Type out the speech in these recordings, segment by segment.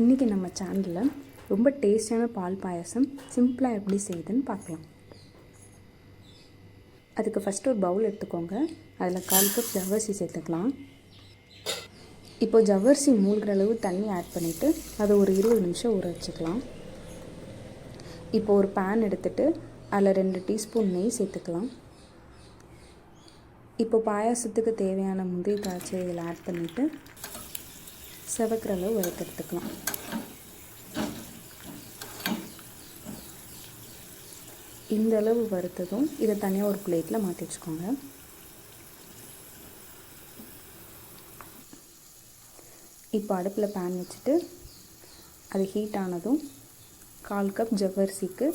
இன்றைக்கி நம்ம சேனலில் ரொம்ப டேஸ்டியான பால் பாயாசம் சிம்பிளாக எப்படி செய்யுதுன்னு பார்க்கலாம். அதுக்கு ஃபஸ்ட்டு ஒரு பவுல் எடுத்துக்கோங்க. அதில் கால் கப் ஜவ்வரிசி சேர்த்துக்கலாம். இப்போ ஜவ்வரிசி மூழ்கிற அளவு தண்ணி ஆட் பண்ணிவிட்டு அதை ஒரு இருபது நிமிஷம் ஊற வச்சுக்கலாம். இப்போ ஒரு பேன் எடுத்துகிட்டு அதில் ரெண்டு டீஸ்பூன் நெய் சேர்த்துக்கலாம். இப்போ பாயாசத்துக்கு தேவையான முந்திரி திராட்சை இதில் ஆட் பண்ணிவிட்டு செவக்கிற அளவு வறுத்தெடுத்துக்கலாம் இந்த அளவு வறுத்ததும் இதை தனியாக ஒரு பிளேட்டில் மாற்றி வச்சுக்கோங்க. இப்போ அடுப்பில் பேன் வச்சுட்டு அது ஹீட் ஆனதும் கால் கப் ஜவ்வரிசிக்கு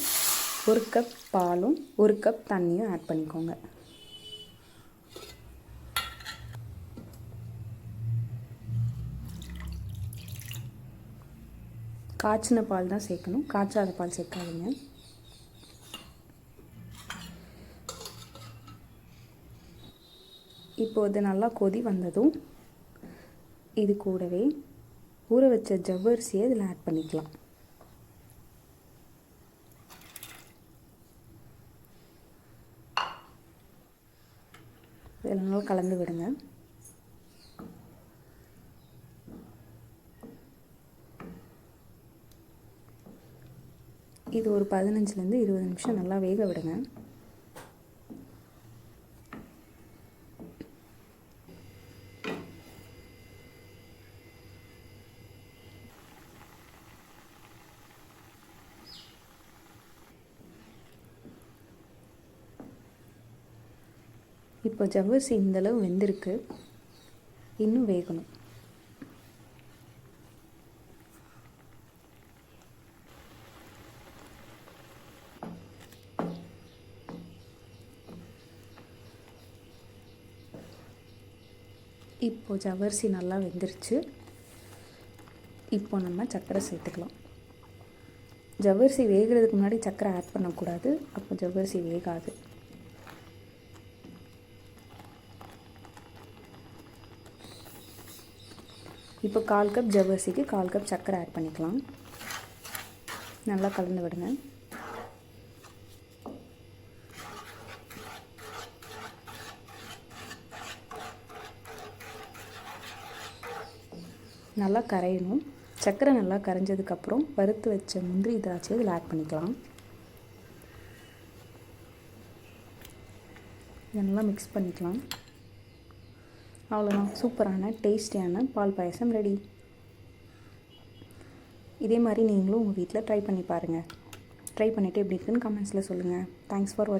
ஒரு கப் பாலும் ஒரு கப் தண்ணியும் ஆட் பண்ணிக்கோங்க. காய்ச்சின பால் தான் சேர்க்கணும். காய்ச்சாத பால் சேர்க்காதீங்க. இப்போ இது நல்லா கொதி வந்ததும் இது கூடவே ஊற வச்ச ஜவ்வரிசியை இதில் ஆட் பண்ணிக்கலாம். இதில் நல்லா கலந்து விடுங்க. இது ஒரு பதினஞ்சுலேருந்து இருபது நிமிஷம் நல்லா வேக விடுங்க. இப்போ ஜவ்வரிசி இந்தளவு வெந்திருக்கு. இன்னும் வேகணும். இப்போ ஜவ்வரிசி நல்லா வெந்துருச்சு. இப்போ நம்ம சர்க்கரை சேர்த்துக்கலாம். ஜவ்வரிசி வேகிறதுக்கு முன்னாடி சர்க்கரை ஆட் பண்ணக்கூடாது. அப்போ ஜவ்வரிசி வேகாது. இப்போ கால் கப் ஜவ்வரிசிக்கு கால் கப் சர்க்கரை ஆட் பண்ணிக்கலாம். நல்லா கலந்து விடுங்க. நல்லா கரையணும். சர்க்கரை நல்லா கரைஞ்சதுக்கப்புறம் வறுத்து வச்ச முந்திரி திராட்சை இதில் ஆட் பண்ணிக்கலாம். நல்லா மிக்ஸ் பண்ணிக்கலாம். அவ்வளோதான் சூப்பரான டேஸ்டியான பால் பாயசம் ரெடி இதே மாதிரி நீங்களும் உங்கள் வீட்டில் ட்ரை பண்ணி பாருங்கள் ட்ரை பண்ணிவிட்டு எப்படி இருக்குன்னு கமெண்ட்ஸில் சொல்லுங்கள் தேங்க்ஸ் ஃபார் வாட்சிங்